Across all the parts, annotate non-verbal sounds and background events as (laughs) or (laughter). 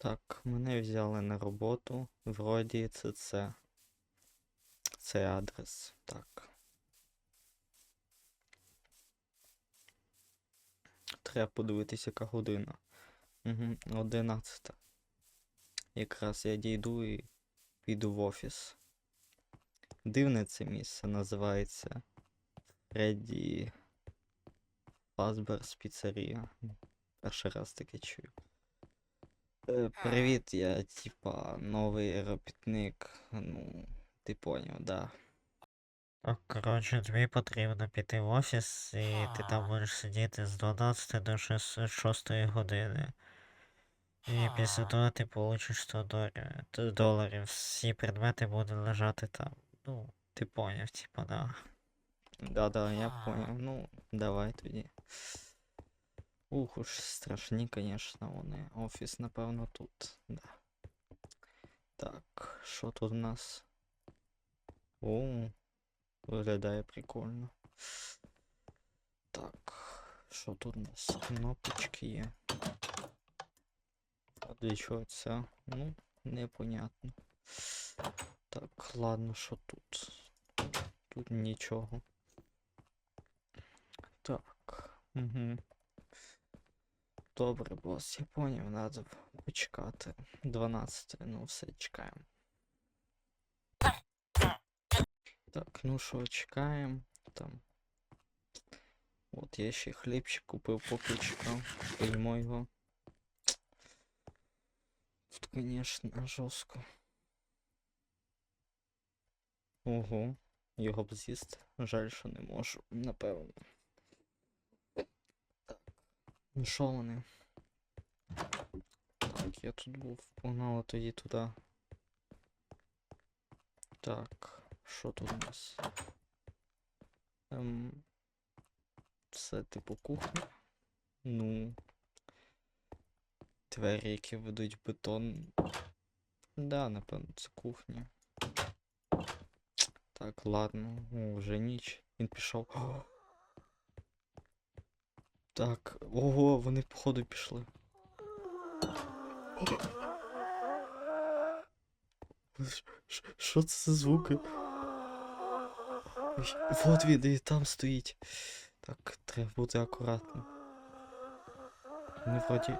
Так, мене взяли на роботу. Вроді це це. Це адрес. Так. Треба подивитися, яка година. Угу, 11. Якраз я дійду і піду в офіс. Дивне це місце називається Фредді Фазберс Піцерія. Перший раз таке чую. Е, Привіт, я типа новий робітник. Ну, ти поняв, да. Так, коротше, тобі потрібно піти в офіс, і ти там будеш сидіти з 12 до 6 години. І після того ти получиш 100 доларів. т- доларів. Всі предмети будуть лежати там. Ну, ти поняв, типа, да. Да-да, я поняв. Ну, давай тоді. Ух уж страшні, конечно, вони. Офіс, напевно, тут. Да. Так, що тут у нас? О, виглядає прикольно. Так, що тут у нас? Кнопочки є. А для чого це? Ну, непонятно. Так, ладно, що тут? Тут нічого. Так. Угу. Добре, бос, я поняв, надо почекати. 12, ну все, чекаємо. Так, ну що, чекаємо. Там. От я ще хлібчик купив, поки чекав. Поїмо його. Тут, конечно, жорстко. Ого, його б з'їсти. Жаль, що не можу, напевно. Ну що вони? Так, я тут був. Погнали тоді туди. Так, що тут у нас? Ем, це типу кухня. Ну. Двері, які ведуть бетон. Да, напевно, це кухня. Так, ладно, О, вже ніч. Він пішов. (gasps) Так, ого, вони походу пішли. Що це за звуки? Ой, Вот він і там стоїть. Так, треба бути акуратним. Вони вроді.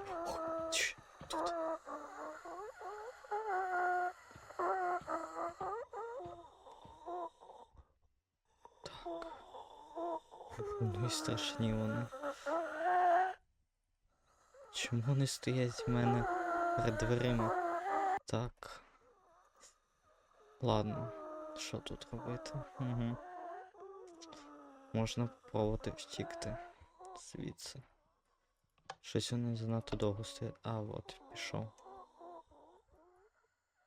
Так. Ну і страшні вони. Чому вони стоять в мене перед дверима? Так. Ладно, що тут робити? Угу. Можна пробувати втікти звідси. Щось вони занадто довго стоять. А, от, пішов.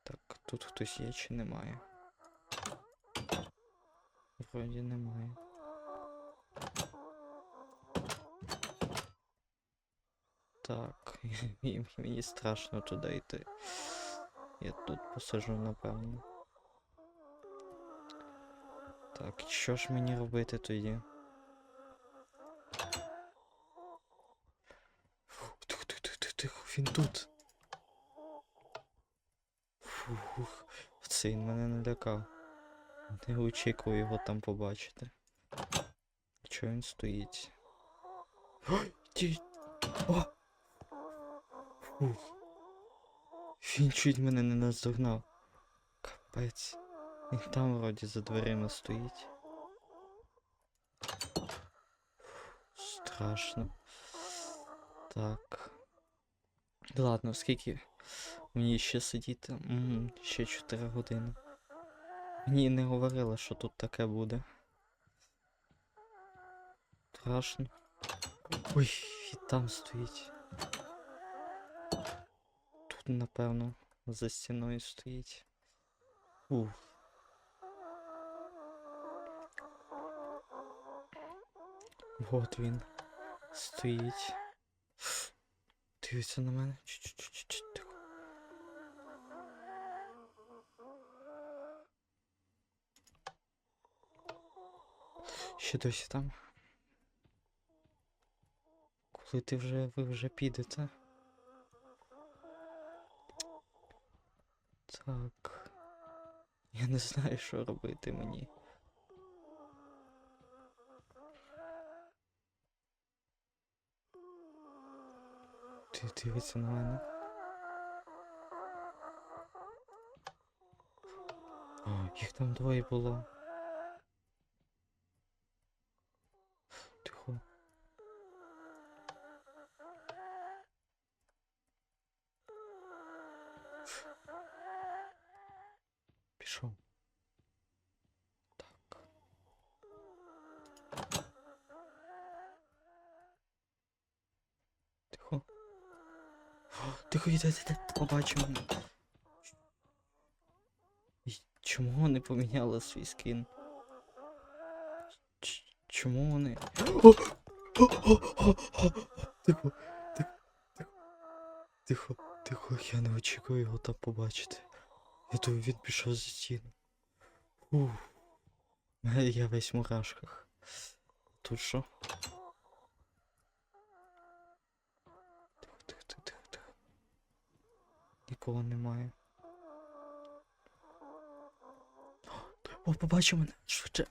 Так, тут хтось є чи немає? Вроді немає. Так, (laughs) мені страшно туди йти. Я тут посажу, напевно. Так, що ж мені робити тоді? Фу, Тихо, тихо, тихо, тихо, тихо, він тут. Фух, це він мене налякав. Не очікую його там побачити. Чого він стоїть? Ой, ті... О! Фух. Він чуть мене не наздогнав. Капець. Він там вроді за дверима стоїть. Страшно. Так. Ладно, скільки мені ще сидіти? М, ще 4 години. Мені не говорили, що тут таке буде. Страшно. Ой, і там стоїть. Тут, напевно, за стіною стоїть. Ух. Вот він. Стоїть. Дивиться на мене. Чу-чу-чу-чу, тихо. Ще досі там. Коли ти вже ви вже підете? Так. Я не знаю, що робити мені. Ти дивиться на мене. О, їх там двоє було. Тихо. Пішов. Так. Тихо. О, Тихо, йде, І Чому вони поміняли свій скін? Ч- Чому вони? Тихо, тихо, тихо. Тихо, тихо, я не очікую його там побачити. Я думаю, він пішов за стіну. Ух. Я весь в мурашках. Тут що? Тихо, тихо, тихо, тихо, тихо. Нікого немає. О, побачив мене. Швидше.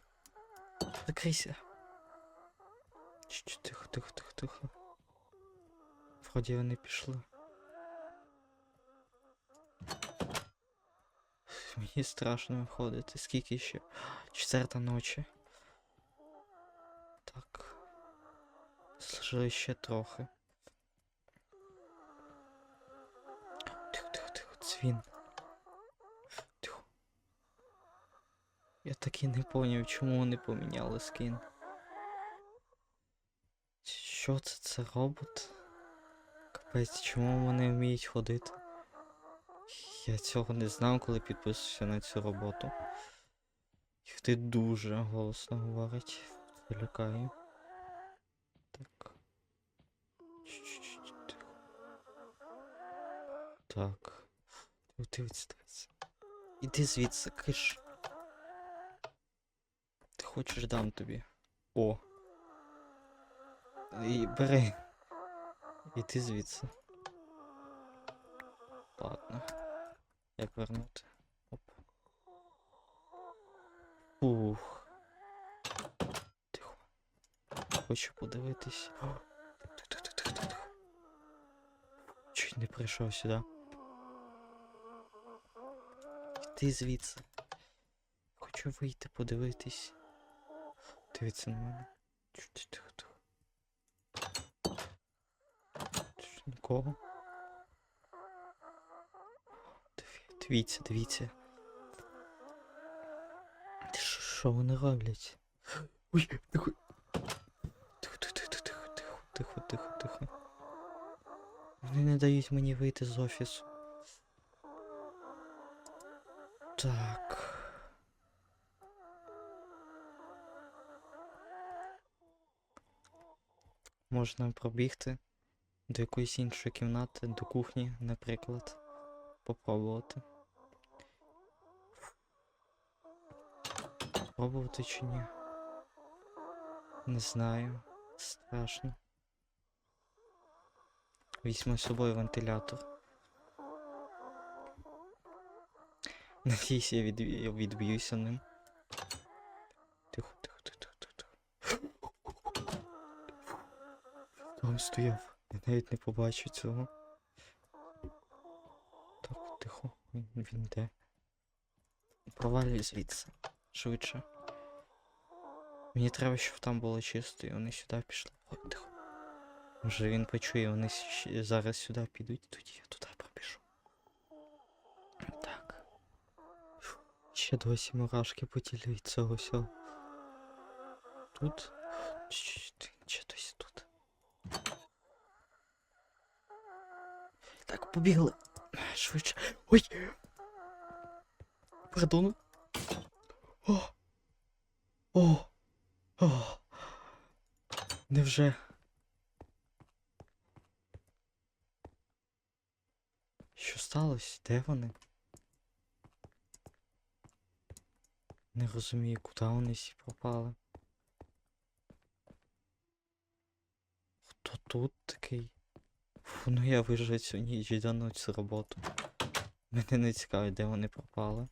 Закрийся. Тихо, тихо, тихо, тихо. Вроді вони пішли. Мені страшно виходити. Скільки ще? Четверта ночі. Так. Служили ще трохи. Тихо, тихо, дзвін. Я так і не поняв, чому вони поміняли скін. Що це? Це робот? Капець, чому вони вміють ходити? Я цього не знав, коли підписався на цю роботу. Ти дуже голосно говорить. Це лякає. Так. Так. Дивіться, дивіться. Іди звідси, киш. Ти хочеш дам тобі. О. І бери. Іди звідси. Ладно. Як вернути? Оп. Ух. Тихо. Хочу подивитись. Тихо. Чуть не прийшов сюди. Йди звідси. Хочу вийти, подивитись. Дивіться на мене. Нікого. Дивіться, дивіться. Що, вони роблять? Ой. Тихо, тихо, тихо, тихо, тихо, тихо, тихо, тихо. Вони не дають мені вийти з офісу. Так. Можна пробігти до якоїсь іншої кімнати, до кухні, наприклад. Попробувати. Пробувати чи ні? Не знаю. Страшно. Візьму з собою вентилятор. Надіюсь, я відб'ю- я відб'юся ним. Тихо, тихо, тихо, тихо, тихо. Там стояв. Я навіть не побачив цього. Так, тихо, він, він де. Провалюй звідси. Швидше. Мені треба, щоб там було чисто, і вони сюди пішли. Ой, тихо. Може він почує, вони зараз сюди підуть, тоді я туди пробіжу. Так. Фу, Ще досі мурашки по тілі від цього всього. Тут. Чуть-чуть, Ще досі тут. Так, побігли. Швидше. Ой! Пардон. О! О! О! Невже? Що сталося? Де вони? Не розумію, куди вони всі пропали. Хто тут такий? Фу, ну я вижив цю ніч і дану цю роботу. Мене не цікавить, де вони пропали.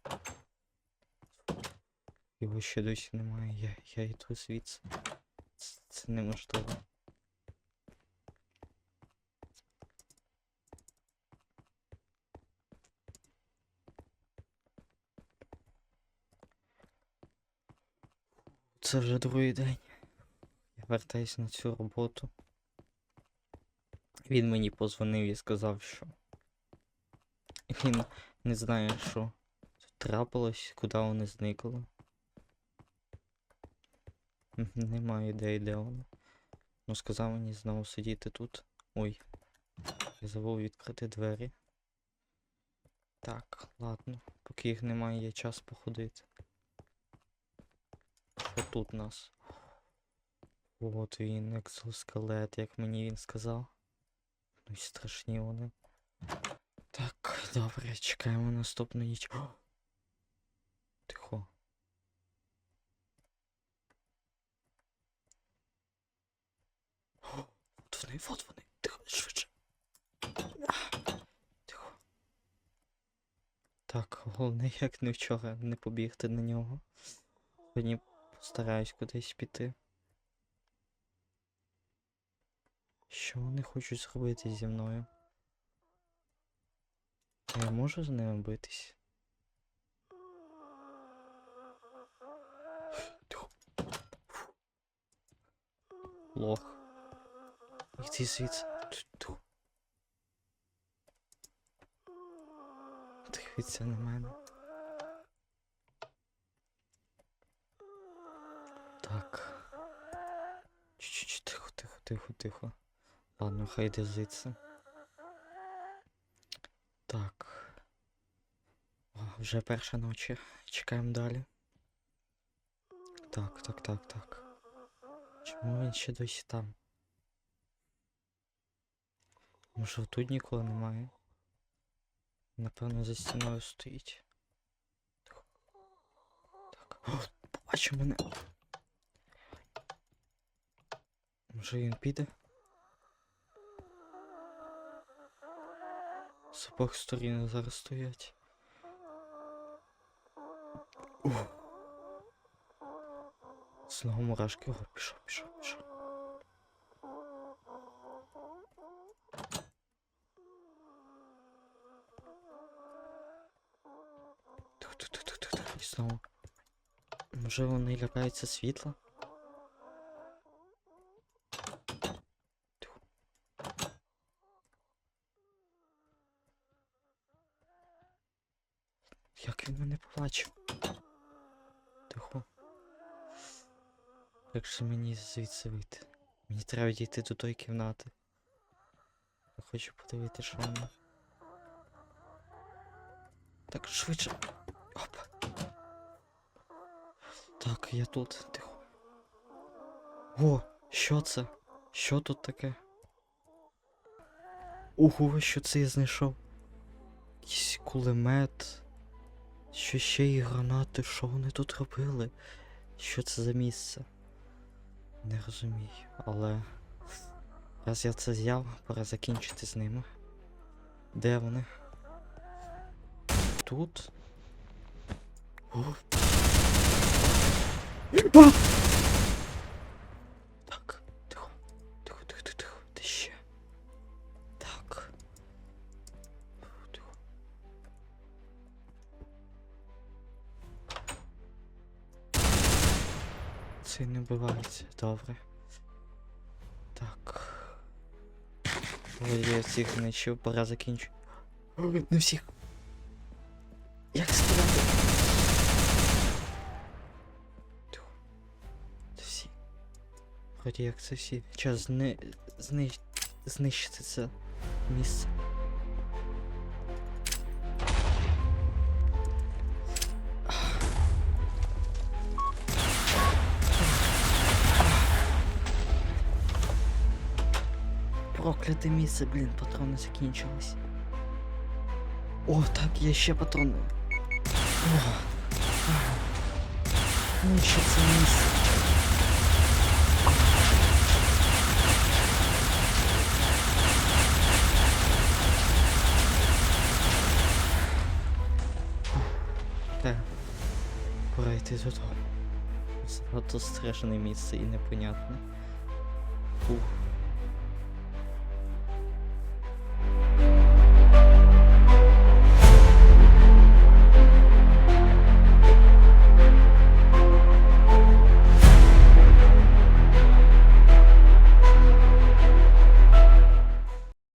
Його ще досі немає, я, я йду звідси. Це, це неможливо. Це вже другий день. Я вертаюсь на цю роботу. Він мені позвонив і сказав, що він не знає, що тут трапилось, куди вони зникли. Немає ідеї, де вони. Ну, сказав мені знову сидіти тут. Ой. Я забув відкрити двері. Так, ладно. Поки їх немає, є час походити. Тут нас? От він, екзоскелет, як мені він сказав. Ну і страшні вони. Так, добре, чекаємо наступну ніч. О! Тихо. От вони, от вони. Тихо, швидше. Тихо. Так, головне, як не вчора, не побігти на нього. Сьогодні постараюсь кудись піти. Що вони хочуть зробити зі мною? Я можу з ними битись? Лох. Іди звідси. Дивіться на мене. Так. Чуть-чуть, тихо, тихо. Ладно, хай звідси. Так. О, вже перша ночі. Чекаємо далі. Так, так, так, так. Чому він ще досі там? Може тут ніколи немає? Напевно, за стіною стоїть. Так. О, побачив мене. Може він піде? З обох сторін зараз стоять. Ух. Знову мурашки. О, пішов, пішов, пішов. Знову. Може вони лякаються світла? Тихо. Він мене побачив? Тихо. Як же мені звідси вийти? Мені треба дійти до тої кімнати. Я хочу подивитися, що вона. Так, швидше. Опа. Так, я тут, тихо. О, що це? Що тут таке? Ого, що це я знайшов? Якийсь кулемет. Що ще і гранати, що вони тут робили? Що це за місце? Не розумію, але. Раз я це з'яв, пора закінчити з ними. Де вони? Тут? О. Це не вбивається, добре. Так. Ой, я всіх знайшов, пора закінчити. Ой, Не всіх. Як стріляти? Це всі. Вроді як це всі. Час. Зни... знищити це місце. прокляте місце, блин, патроны закінчились. О, так, я ще патроны. О. Ну що це місце. Так. Пора йти додому. Занадто страшне непонятне. Фух.